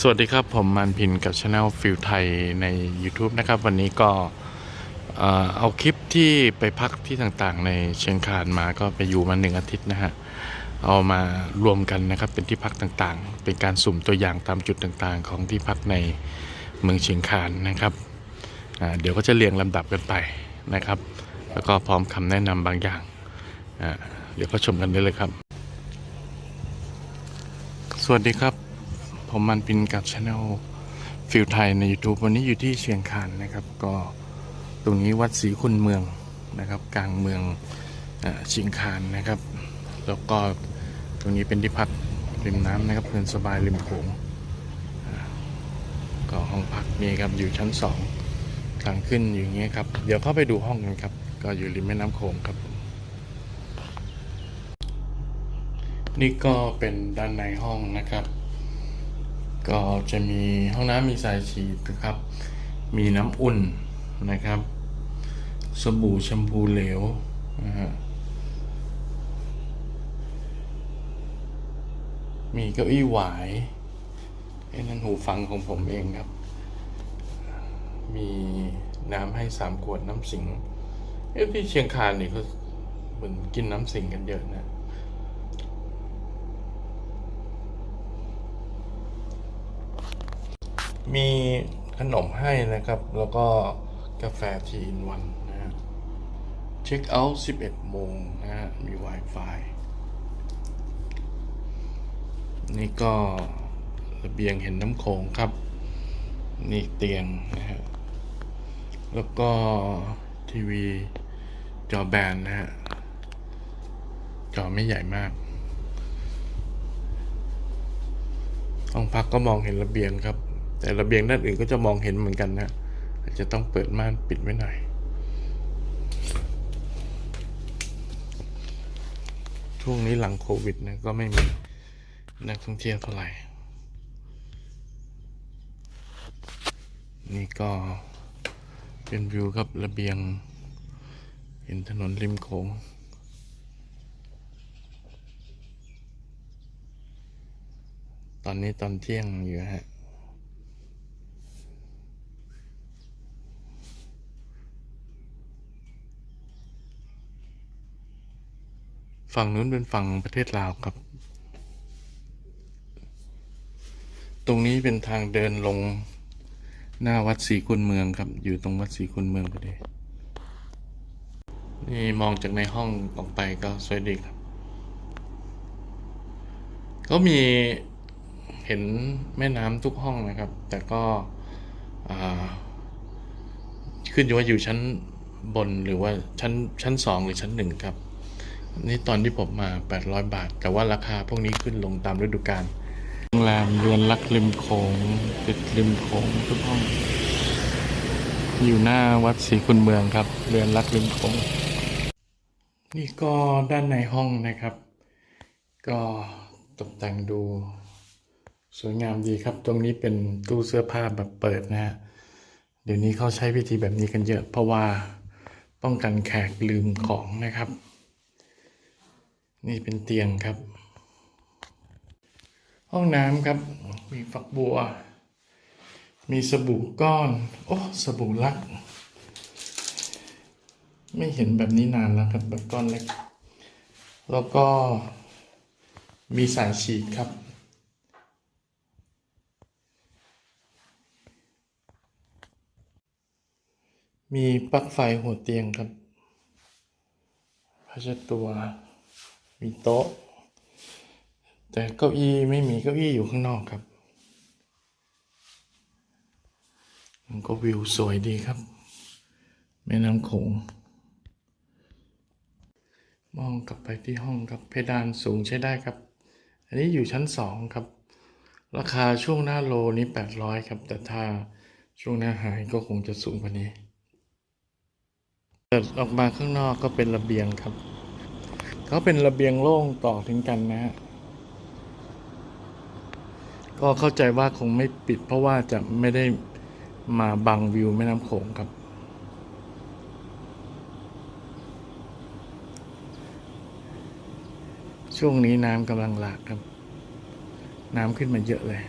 สวัสดีครับผมมันพินกับช anel ฟิลไทยใน YouTube นะครับ วันนี้ก็เอาคลิปที่ไปพักที่ต่างๆ ในเชียงคานมาก็ไปอยู่มาหนึ่งอาทิตย์นะฮะ เอามารวมกันนะครับเป็นที่พักต่างๆ เป็นการสุ่มตัวอย่างตามจุดต่างๆ ของที่พักในเมืองเชียงคานนะครับเดี๋ยวก็จะเรียงลำดับกันไปนะครับ แล้วก็พร้อมคำแนะนำบางอย่างเดี๋ยวก็ชมกันได้เลยครับ สวัสดีครับ ผมมันปินกับช anel ฟิลไทยใน YouTube วันนี้อยู่ที่เชียงคานนะครับ ก็ตรงนี้วัดศรีคุณเมืองนะครับ กลางเมืองเชียงคานนะครับ แล้วก็ตรงนี้เป็นที่พักริมน้ำนะครับเพลินสบายริมโขงก็ห้องพักนี่ครับอยู่ชั้นสองทางขึ้นอยู่อย่างเงี้ยครับ เดี๋ยวเข้าไปดูห้องกันครับ ก็อยู่ริมแม่น้ำโขงครับ นี่ก็เป็นด้านในห้องนะครับ ก็จะมีห้องน้ำมีสายฉีดนะครับ มีน้ำอุ่นนะครับ สบู่แชมพูเหลวนะฮะมีเก้าอี้หวายไอ้นั่นหูฟังของผมเองครับ มีน้ำให้สามขวดน้ำสิง เอ้ยที่เชียงคานนี่เขาเหมือนกินน้ำสิงกันเยอะนะ มีขนมให้นะครับ แล้วก็กาแฟทีอินวันนะฮะเช็คเอาท์11 โมงนะฮะ มี Wi-Fi นี่ก็ระเบียงเห็นน้ำโขงครับ นี่เตียงนะฮะ แล้วก็ทีวีจอแบนนะฮะ จอไม่ใหญ่มากห้องพักก็มองเห็นระเบียงครับ แต่ระเบียงด้านอื่นก็จะมองเห็นเหมือนกันนะอาจจะต้องเปิดม่านปิดไว้หน่อยช่วงนี้หลังโควิดนะก็ไม่มีนักท่องเที่ยวเท่าไหร่นี่ก็เป็นวิวครับระเบียง เห็นถนนริมโขงตอนนี้ตอนเที่ยงอยู่ฮะ ฝั่งนู้นเป็นฝั่งประเทศลาวครับ ตรงนี้เป็นทางเดินลงหน้าวัดศรีคุณเมืองครับ อยู่ตรงวัดศรีคุณเมืองพอดีนี่มองจากในห้องออกไปก็สวยดีครับก็มีเห็นแม่น้ำทุกห้องนะครับ แต่ก็ขึ้นอยู่ว่าอยู่ชั้นบนหรือว่าชั้นชั้นสองหรือชั้นหนึ่งครับ นี่ตอนที่ผมมา 800 บาท แต่ว่าราคาพวกนี้ขึ้นลงตามฤดูกาลโรงแรมเรือนรักริมโขงติดริมโขงทุกห้อง อยู่หน้าวัดศรีคุณเมืองครับเรือนรักริมโขงนี่ก็ด้านในห้องนะครับ ก็ตกแต่งดูสวยงามดีครับ ตรงนี้เป็นตู้เสื้อผ้าแบบเปิดนะฮะ เดี๋ยวนี้เขาใช้วิธีแบบนี้กันเยอะ เพราะว่าป้องกันแขกลืมของนะครับ นี่เป็นเตียงครับ ห้องน้ำครับ มีฝักบัว มีสบู่ก้อน โอ้สบู่ลัก ไม่เห็นแบบนี้นานแล้วครับ แบบก้อนเล็ก แล้วก็มีสายฉีดครับมีปลั๊กไฟหัวเตียงครับผ้าเช็ดตัว มีโต๊ะ แต่เก้าอี้ไม่มีเก้าอี้อยู่ข้างนอกครับ มันก็วิวสวยดีครับ แม่น้ำโขง มองกลับไปที่ห้องครับ เพดานสูงใช้ได้ครับ อันนี้อยู่ชั้นสองครับ ราคาช่วงหน้าโลนี้แปดร้อยครับ แต่ถ้าช่วงหน้าหายก็คงจะสูงกว่านี้เปิดออกมาข้างนอกก็เป็นระเบียงครับ เขาเป็นระเบียงโล่งต่อถึงกันนะฮะก็เข้าใจว่าคงไม่ปิดเพราะว่าจะไม่ได้มาบังวิวแม่น้ำโขงครับ ช่วงนี้น้ำกำลังหลากครับ น้ำขึ้นมาเยอะเลย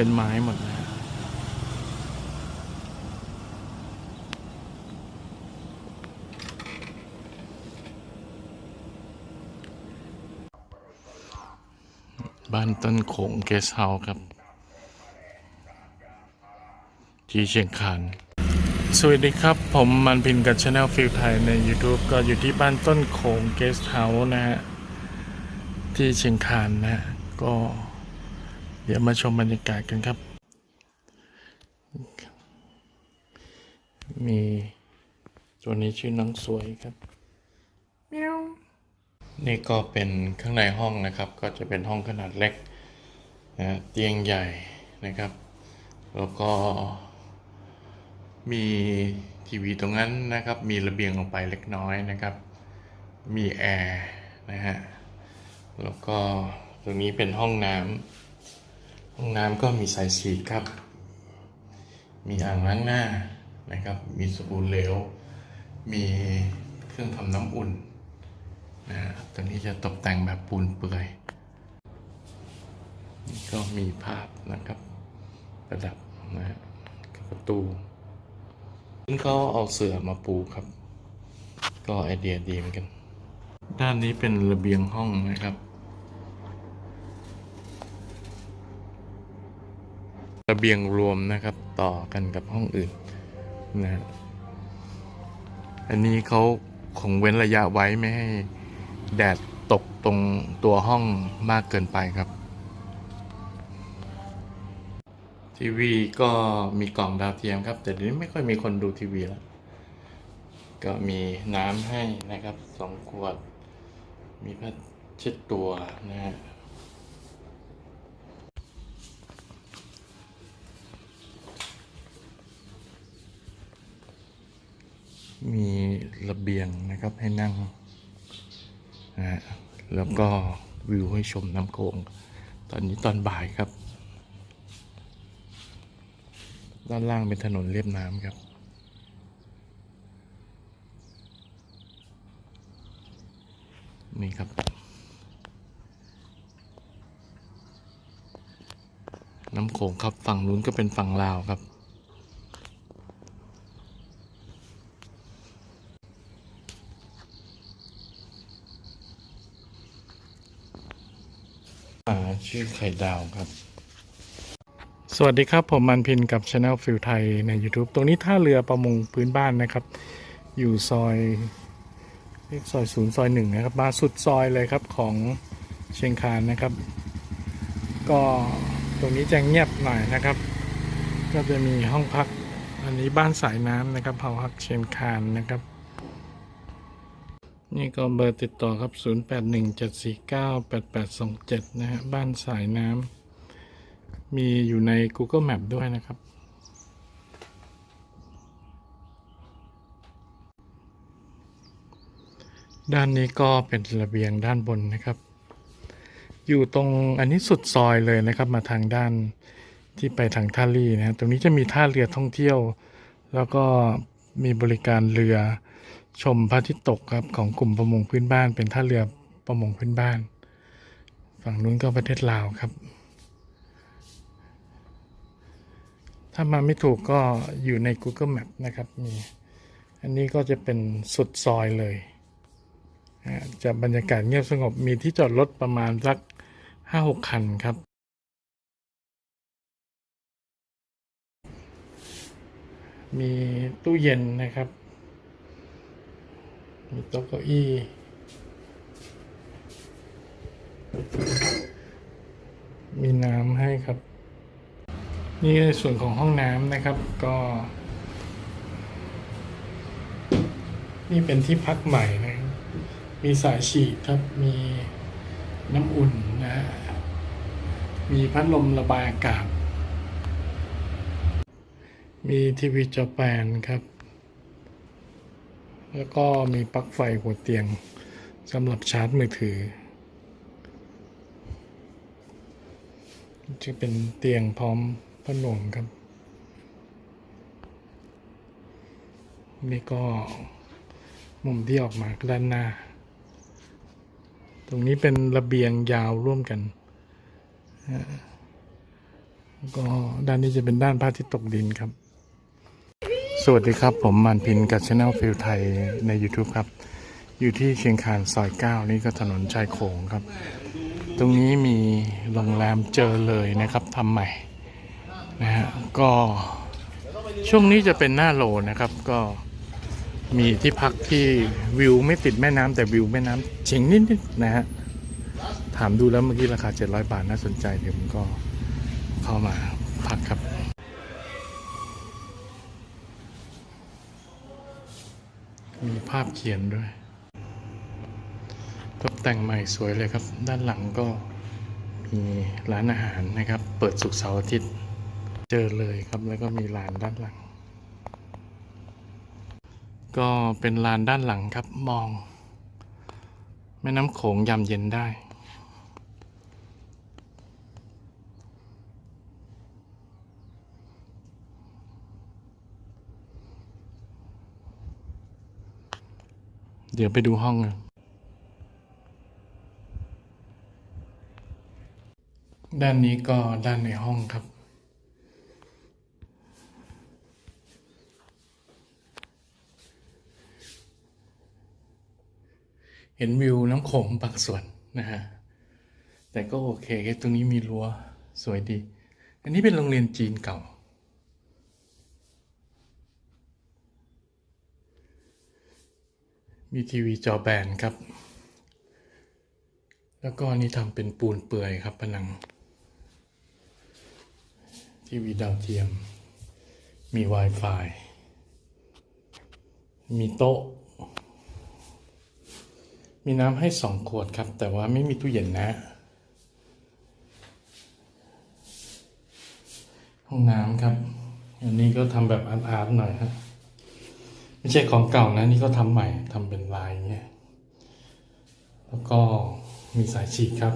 เป็นไม้หมดนะบ้านต้นโขงเกสเฮาส์ครับ ที่เชียงคานสวัสดีครับ ผมมันพินกับช anel ฟิลไทยใน YouTube ก็อยู่ที่บ้านต้นโขงเกสเฮาส์นะฮะ ที่เชียงคานนะฮะก็ เดี๋ยวมาชมบรรยากาศกันครับ มีตัวนี้ชื่อน้องสวยครับเมียวนี่ก็เป็นข้างในห้องนะครับ ก็จะเป็นห้องขนาดเล็กนะฮะเตียงใหญ่นะครับ แล้วก็มีทีวีตรงนั้นนะครับ มีระเบียงลงไปเล็กน้อยนะครับ มีแอร์นะฮะ แล้วก็ตรงนี้เป็นห้องน้ำ ห้องน้ำก็มีสายฉีดครับ มีอ่างล้างหน้านะครับ มีสบู่เหลว มีเครื่องทำน้ำอุ่นนะฮะตรงนี้จะตกแต่งแบบปูนเปื่อยนี่ก็มีภาพนะครับประดับนะฮะประตูซึ่เขาเอาเสื่อมาปูครับ ก็ไอเดียดีเหมือนกัน ด้านนี้เป็นระเบียงห้องนะครับ ระเบียงรวมนะครับต่อกันกับห้องอื่นนะฮะอันนี้เขาคงเว้นระยะไว้ไม่ให้แดดตกตรงตัวห้องมากเกินไปครับ ทีวีก็มีกล่องดาวเทียมครับ แต่เดี๋ยวนี้ไม่ค่อยมีคนดูทีวีแล้ว ก็มีน้ำให้นะครับสองขวด มีผ้าเช็ดตัวนะฮะ มีระเบียงนะครับให้นั่งนะฮะแล้วก็วิวให้ชมน้ำโขงตอนนี้ตอนบ่ายครับ ด้านล่างเป็นถนนเลียบน้ำครับ นี่ครับ น้ำโขงครับฝั่งนู้นก็เป็นฝั่งลาวครับาชื่อไข่ดาวครับ สวัสดีครับ ผมมันพินกับช anel ฟิลไทยใน YouTube ตรงนี้ท่าเรือประมงพื้นบ้านนะครับ อยู่ซอยเรียกซอยศูนย์ซอยหนึ่งนะครับ มาสุดซอยเลยครับของเชียงคานนะครับ ก็ตรงนี้จะเงียบหน่อยนะครับ ก็จะมีห้องพัก อันนี้บ้านสายน้ำนะครับเผาพักเชียงคานนะครับ นี่ก็เบอร์ติดต่อครับ 0817498827 นะฮะ บ้านสายน้ำ มีอยู่ใน Google Map ด้วยนะครับ ด้านนี้ก็เป็นระเบียงด้านบนนะครับ อยู่ตรงอันนี้สุดซอยเลยนะครับ มาทางด้านที่ไปทางท่าลี่นะฮะตรงนี้จะมีท่าเรือท่องเที่ยว แล้วก็มีบริการเรือ ชมพระอาทิตย์ตกครับของกลุ่มประมงพื้นบ้าน เป็นท่าเรือประมงพื้นบ้าน ฝั่งนู้นก็ประเทศลาวครับ ถ้ามาไม่ถูกก็อยู่ใน Google Map นะครับมีอันนี้ก็จะเป็นสุดซอยเลยจะบรรยากาศเงียบสงบมีที่จอดรถประมาณสักห้าหกคันครับ มีตู้เย็นนะครับ มีโต๊ะเก้าอี้มีน้ำให้ครับ นี่ในส่วนของห้องน้ำนะครับก็ นี่เป็นที่พักใหม่นะมีสายฉีดครับมีน้ำอุ่นนะฮะมีพัดลมระบายอากาศ มีทีวีจอแปนครับ แล้วก็มีปลั๊กไฟหัวเตียงสำหรับชาร์จมือถือ จะเป็นเตียงพร้อมผ้าห่มครับ นี่ก็มุมที่ออกมาด้านหน้า ตรงนี้เป็นระเบียงยาวร่วมกัน ก็ด้านนี้จะเป็นด้านพระอาทิตย์ตกดินครับ วัสดีครับ ผมมันพินกับช anel ฟิลไทยใน YouTube ครับ อยู่ที่เชียงคานซอย 9 นี่ก็ถนนชายโขงครับ ตรงนี้มีโรงแรมเจอเลยนะครับทำใหม่นะฮะก็ช่วงนี้จะเป็นหน้าโลนะครับ ก็มีที่พักที่วิวไม่ติดแม่น้ำแต่วิวแม่น้ำเฉียงนิดๆนะฮะถามดูแล้วเมื่อกี้ราคา 700 บาทน่าสนใจเดี๋ยวผมก็เข้ามา มีภาพเขียนด้วย ตกแต่งใหม่สวยเลยครับ ด้านหลังก็มีร้านอาหารนะครับ เปิดสุกร์เสาร์อาทิตย์ เจอเลยครับ แล้วก็มีลานด้านหลัง ก็เป็นลานด้านหลังครับ มอง แม่น้ำโขงยามเย็นได้ เดี๋ยวไปดูห้องกันด้านนี้ก็ด้านในห้องครับ เห็นวิวน้ำโขงบางส่วนนะฮะ แต่ก็โอเคตรงนี้มีรั้วสวยดี อันนี้เป็นโรงเรียนจีนเก่า มีทีวีจอแบนครับ แล้วก็นนี่ทำเป็นปูนเปื่อยครับผนัง ทีวีดาวเทียม มี Wi-Fi มีโต๊ะ มีน้ำให้สองขวดครับ แต่ว่าไม่มีตู้เย็นนะ ห้องน้ำครับ อันนี้ก็ทำแบบอาร์ตๆหน่อยครับ ไม่ใช่ของเก่านะนี่ก็ทำใหม่ทำเป็นลายเงี้ยแล้วก็มีสายฉีดครับ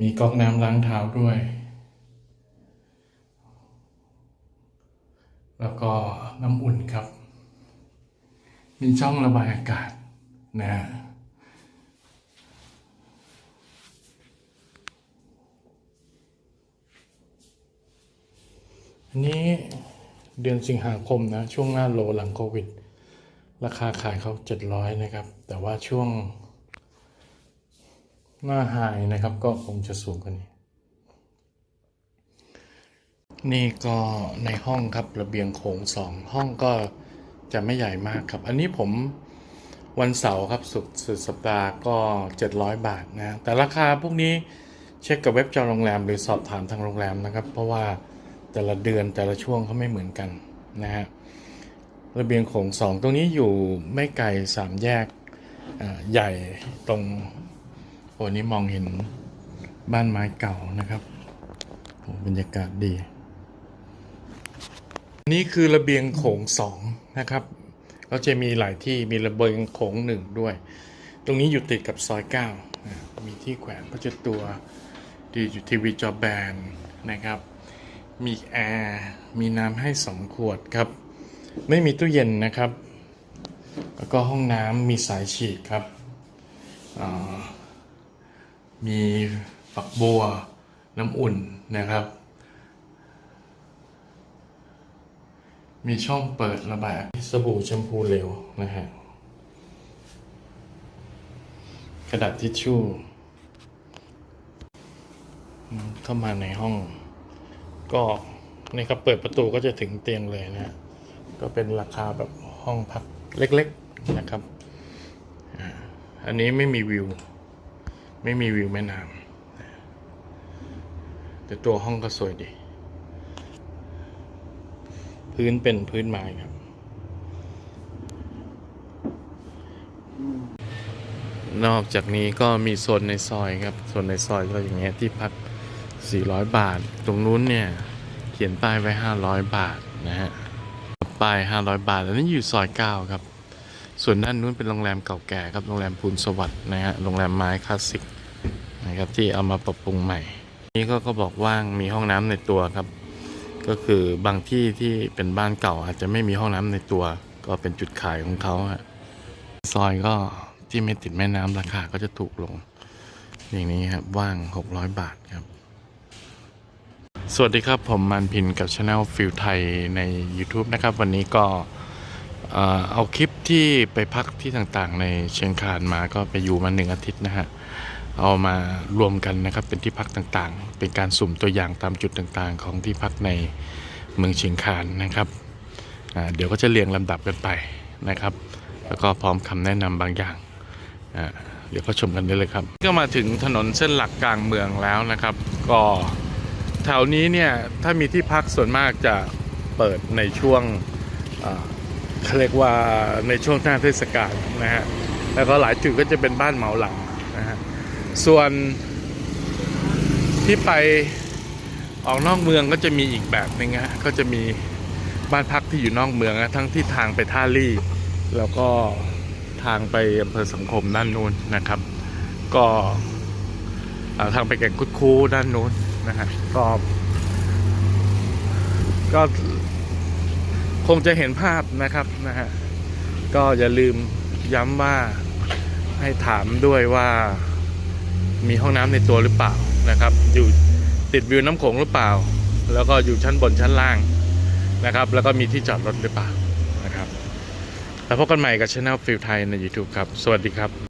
มีก๊อกน้ำล้างเท้าด้วย แล้วก็น้ำอุ่นครับ มีช่องระบายอากาศนะฮะอันนี้ เดือนสิงหาคมนะช่วงหน้าโลหลังโควิด ราคาขายเขาเจ็ดร้อยนะครับ แต่ว่าช่วงหน้าไฮนะครับ ก็คงจะสูงกว่านี้ นี่ก็ในห้องครับระเบียงโขงสองห้องก็จะไม่ใหญ่มากครับ อันนี้ผมวันเสาร์ครับสุดสุดสัปดาห์ก็ 700 บาทนะ แต่ราคาพวกนี้เช็คกับเว็บจองโรงแรม หรือสอบถามทางโรงแรมนะครับ เพราะว่า แต่ละเดือนแต่ละช่วงเขาไม่เหมือนกันนะฮะระเบียงโขงสองตรงนี้อยู่ไม่ไกลสามแยกใหญ่ตรงโอ้นี่มองเห็นบ้านไม้เก่านะครับโอ้บรรยากาศดี นี่คือระเบียงโขงสองนะครับก็จะมีหลายที่มีระเบียงโขงหนึ่งด้วย ตรงนี้อยู่ติดกับซอยเก้ามีที่แขวนพระเจ้าตัวดีอยู่ทีวีจอแบนนะครับ มีแอร์มีน้ำให้สองขวดครับ ไม่มีตู้เย็นนะครับ แล้วก็ห้องน้ำมีสายฉีดครับ มีฝักบัวน้ำอุ่นนะครับ มีช่องเปิดระบายสบู่แชมพูเหลวนะฮะกระดาษทิชชู่ เข้ามาในห้อง ก็นี่ครับเปิดประตูก็จะถึงเตียงเลยนะ ก็เป็นราคาแบบห้องพักเล็กๆนะครับ อันนี้ไม่มีวิว ไม่มีวิวแม่น้ำแต่ตัวห้องก็สวยดี พื้นเป็นพื้นไม้ครับ นอกจากนี้ก็มีโซนในซอยครับ โซนในซอยก็อย่างเงี้ยที่พัก 400 บาท ตรงนู้นเนี่ย เขียนป้ายไว้ 500 บาทนะฮะป้าย 500 บาท อันนี้อยู่ซอย 9 ครับ ส่วนด้านนู้นเป็นโรงแรมเก่าแก่ครับ โรงแรมพูนสวัสดิ์นะฮะ โรงแรมไม้คลาสสิกนะครับที่เอามาปรับปรุงใหม่ นี่ก็ก็บอกว่างมีห้องน้ำในตัวครับ ก็คือบางที่ที่เป็นบ้านเก่าอาจจะไม่มีห้องน้ำในตัว ก็เป็นจุดขายของเขาฮะ ซอยก็ที่ไม่ติดแม่น้ำราคาก็จะถูกลง อย่างนี้ครับว่าง 600 บาทครับ สวัสดีครับผมมันพินกับช anel ฟิลไทยใน YouTube นะครับ วันนี้ก็เอาคลิปที่ไปพักที่ต่างๆ ในเชียงคานมาก็ไปอยู่มาหนึ่งอาทิตย์นะฮะ เอามารวมกันนะครับเป็นที่พักต่างๆ เป็นการสุ่มตัวอย่างตามจุดต่างๆ ของที่พักในเมืองเชียงคานนะครับเดี๋ยวก็จะเรียงลำดับกันไปนะครับ แล้วก็พร้อมคำแนะนำบางอย่างเดี๋ยวก็ชมกันได้เลยครับ ก็มาถึงถนนเส้นหลักกลางเมืองแล้วนะครับ ก็ แถวนี้เนี่ยถ้ามีที่พักส่วนมากจะเปิดในช่วงเขาเรียกว่าในช่วงหน้าเทศกาลนะฮะแล้วก็หลายจุดก็จะเป็นบ้านเหมาหลังนะฮะส่วนที่ไปออกนอกเมืองก็จะมีอีกแบบหนึงฮะก็จะมีบ้านพักที่อยู่นอกเมืองนะทั้งที่ทางไปท่าลี่ แล้วก็ทางไปอำเภอสังคมด้านนู้นนะครับ ก็ทางไปแก่งคุดคูด้านนู้น นะฮะก็ก็คงจะเห็นภาพนะครับนะฮะก็อย่าลืมย้ำว่าให้ถามด้วยว่ามีห้องน้ำในตัวหรือเปล่านะครับ อยู่ติดวิวน้ำโขงหรือเปล่า แล้วก็อยู่ชั้นบนชั้นล่างนะครับ แล้วก็มีที่จอดรถหรือเปล่านะครับ แล้วพบกันใหม่กับช anel ฟิลไทยใน YouTube ครับ สวัสดีครับ